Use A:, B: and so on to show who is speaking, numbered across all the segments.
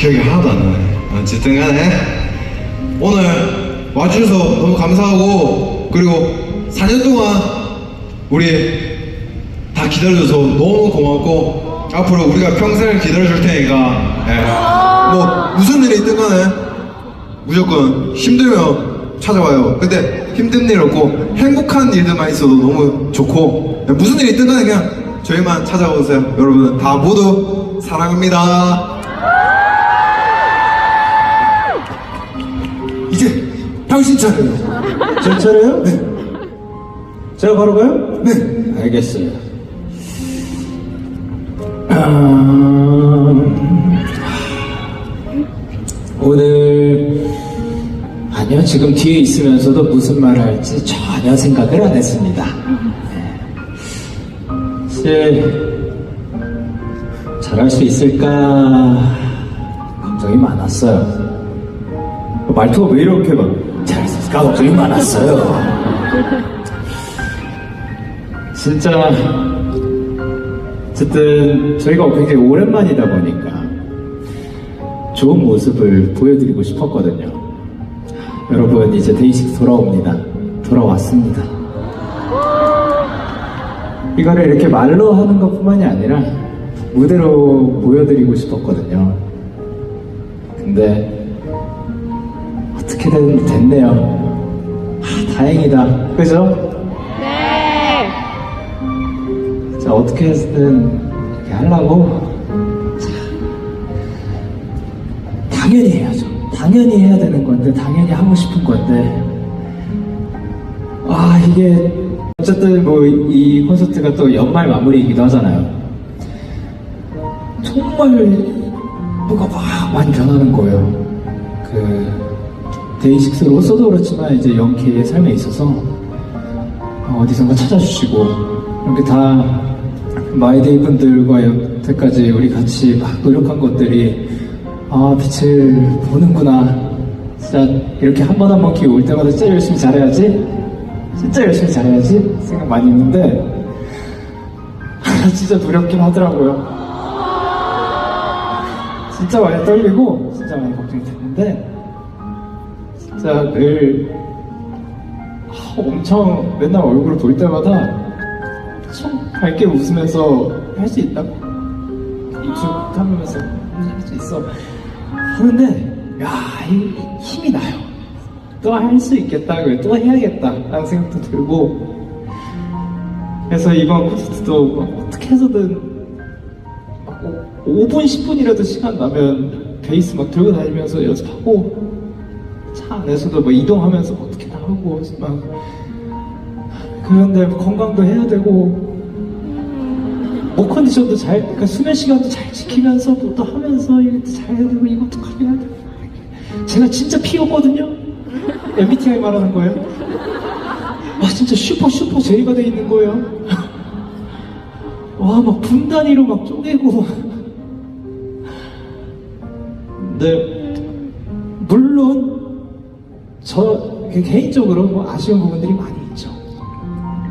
A: 기억이 하나도 안 나네. 어쨌든 간에 오늘 와주셔서 너무 감사하고 그리고 4년 동안 우리 다 기다려줘서 너무 고맙고 앞으로 우리가 평생을 기다려줄 테니까 예. 뭐 무슨 일이 있든 간에 무조건 힘들면 찾아와요. 근데 힘든 일 없고 행복한 일들만 있어도 너무 좋고 무슨 일이 있든 간에 그냥 저희만 찾아오세요. 여러분 다 모두 사랑합니다.
B: 당신 차례요. 제 차례요? 네. 제가 바로 가요? 네. 알겠어요. 아, 오늘 아니요 지금 뒤에 있으면서도 무슨 말을 할지 전혀 생각을 안 했습니다. 네. 사실 잘할 수 있을까 걱정이 많았어요. 말투가 왜 이렇게 막 걱정이 많았어요. 진짜 어쨌든 저희가 굉장히 오랜만이다 보니까 좋은 모습을 보여드리고 싶었거든요. 여러분 이제 데이식 돌아옵니다. 돌아왔습니다. 이거를 이렇게 말로 하는 것뿐만이 아니라 무대로 보여드리고 싶었거든요. 근데 어떻게든 됐네요. 아, 다행이다. 그죠?
C: 네.
B: 자, 어떻게든 이렇게 하려고. 자, 당연히 해야죠. 당연히 해야 되는 건데, 당연히 하고 싶은 건데. 아, 이게, 어쨌든 뭐, 이 콘서트가 또 연말 마무리이기도 하잖아요. 정말 뭐가 막 많이 변하는 거예요. 그, 데이식스로서도 그렇지만, 이제 영케이의 삶에 있어서, 어, 어디선가 찾아주시고 이렇게 다 마이데이 분들과 여태까지 우리 같이 막 노력한 것들이 아 빛을 보는구나. 진짜 이렇게 한 번 한 번 기회 올 때마다 진짜 열심히 잘해야지? 진짜 열심히 잘해야지? 생각 많이 했는데 진짜 두렵긴 하더라고요. 진짜 많이 떨리고 진짜 많이 걱정이 됐는데 진짜 늘 아, 엄청 맨날 얼굴을 볼 때마다 엄청 밝게 웃으면서 할 수 있다. 입술 탐으면서 할 수 있어. 하는데, 야, 이 힘이 나요. 또 할 수 있겠다. 그래, 또 해야겠다. 라는 생각도 들고. 그래서 이번 콘서트도 막 어떻게 해서든 막 5분, 10분이라도 시간 나면 베이스 막 들고 다니면서 연습하고 차 안에서도 뭐 이동하면서 어떻게 다 하고 막 그런데 건강도 해야 되고 목 컨디션도 잘 그러니까 수면 시간도 잘 지키면서 뭐또 하면서 이것도 잘 해야 되고 이것도 해야 되고 제가 진짜 피었거든요. MBTI 말하는 거예요. 와 진짜 슈퍼 슈퍼 제이가 돼 있는 거예요. 와 막 분단위로 막 쪼개고 근데 물론 저 개인적으로 뭐 아쉬운 부분들이 많이 있죠.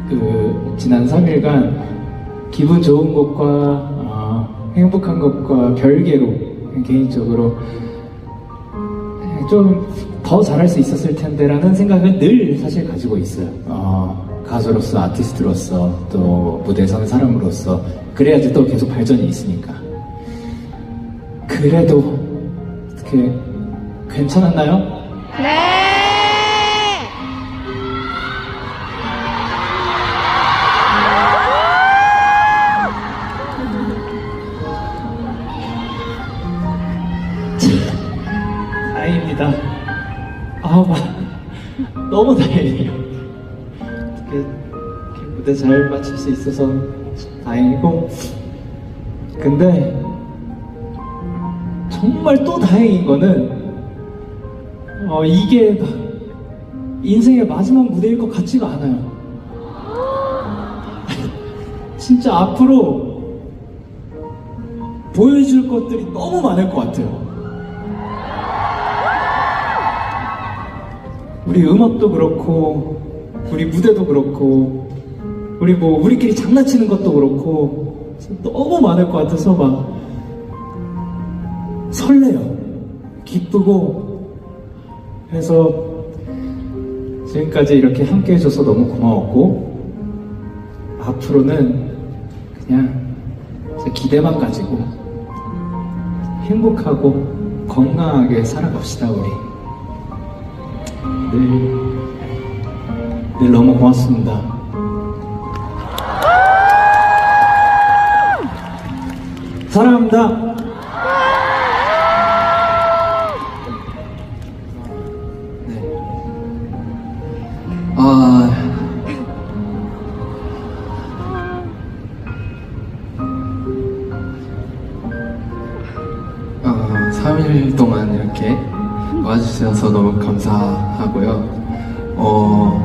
B: 그 지난 3일간 기분 좋은 것과 어, 행복한 것과 별개로 개인적으로 좀 더 잘할 수 있었을 텐데라는 생각은 늘 사실 가지고 있어요. 어, 가수로서 아티스트로서 또 무대에 서는 사람으로서 그래야지 또 계속 발전이 있으니까. 그래도 어떻게 괜찮았나요?
C: 네.
B: 너무 다행이에요. 이렇게, 이렇게 무대 잘 마칠 수 있어서 다행이고, 근데 정말 또 다행인 거는 어, 이게 막 인생의 마지막 무대일 것 같지가 않아요. 진짜 앞으로 보여줄 것들이 너무 많을 것 같아요. 우리 음악도 그렇고, 우리 무대도 그렇고, 우리 뭐, 우리끼리 장난치는 것도 그렇고, 너무 많을 것 같아서 막 설레요. 기쁘고 해서 지금까지 이렇게 함께 해줘서 너무 고마웠고 앞으로는 그냥 기대만 가지고 행복하고 건강하게 살아갑시다 우리 늘, 늘 너무 고맙습니다 사랑합니다
C: 네. 아. 와주셔서 너무 감사하고요. 어,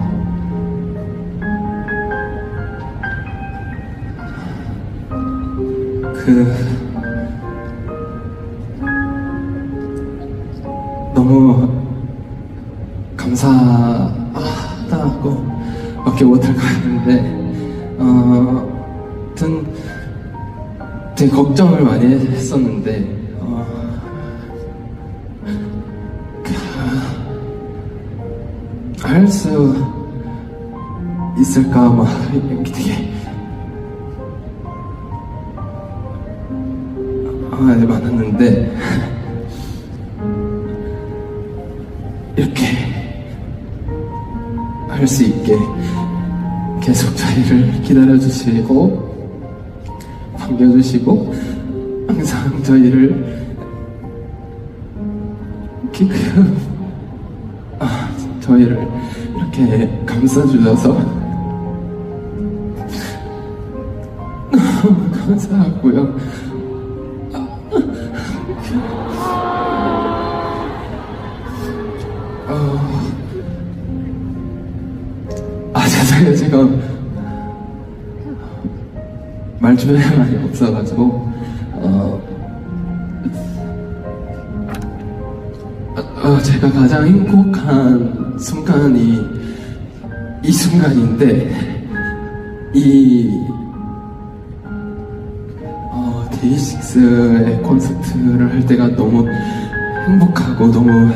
C: 그, 너무 감사하다고 밖에 못할 것 같은데 어, 아무튼 되게 걱정을 많이 했었는데 할 수 있을까 막 이렇게 되게 아, 네, 많았는데. 이렇게 할 수 있게 계속 저희를 기다려주시고 반겨주시고 항상 저희를 아, 저희를 이렇게 감싸주셔서 너무 감사하고요. 아 죄송해요 제가 말주변에 많이 없어가지고 어, 제가 가장 행복한 순간이 이 순간인데 이 어, 데이식스의 콘서트를 할 때가 너무 행복하고 너무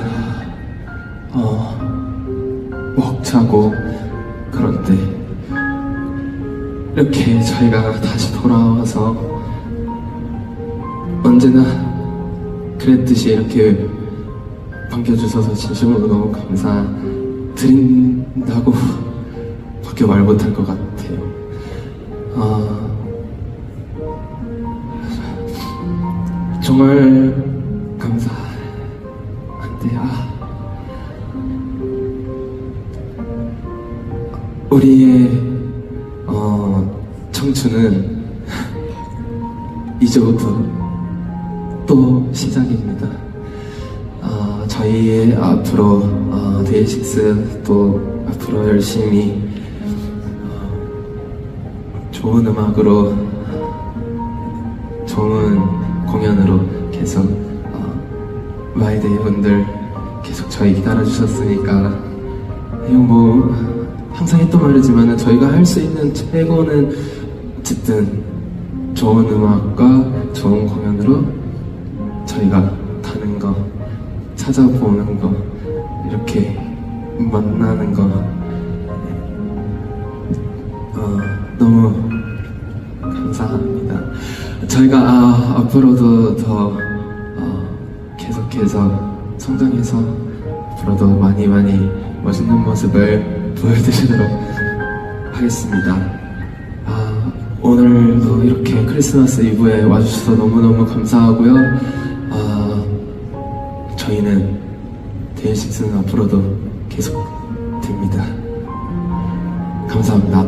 C: 어, 벅차고 그런데 이렇게 저희가 다시 돌아와서 언제나 그랬듯이 이렇게 반겨주셔서 진심으로 너무 감사드린다고 밖에 말 못할 것 같아요. 아, 정말 감사한데요. 아. 우리의 어, 청춘은 이제부터 또 시작입니다. 아, 저희 앞으로 어, 데이식스 또 앞으로 열심히 어, 좋은 음악으로 좋은 공연으로 계속 어, 마이데이 분들 계속 저희 기다려주셨으니까. 이거 뭐 항상 했던 말이지만 저희가 할 수 있는 최고는 어쨌든 좋은 음악과 좋은 공연으로 저희가 찾아보는 거 이렇게 만나는 거 어, 너무 감사합니다. 저희가 아, 앞으로도 더 어, 계속해서 성장해서 앞으로도 많이 많이 멋있는 모습을 보여드리도록 하겠습니다. 아, 오늘도 이렇게 크리스마스 이브에 와주셔서 너무너무 감사하고요. 아, 저희는 데이식스는 앞으로도 계속 됩니다. 감사합니다.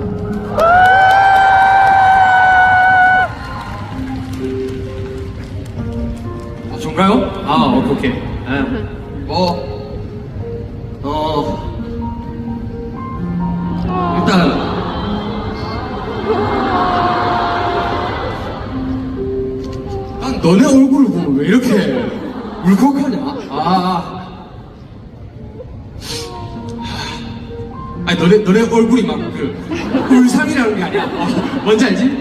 D: 아, 좋은가요? 아, 오케이, 오케이. 네. 뭐, 어, 일단, 난 너네 얼굴을 보면 왜 이렇게 울컥하냐? 아. 아니, 너네, 너네 얼굴이 막 그, 울상이라는 게 아니야. 어, 뭔지 알지?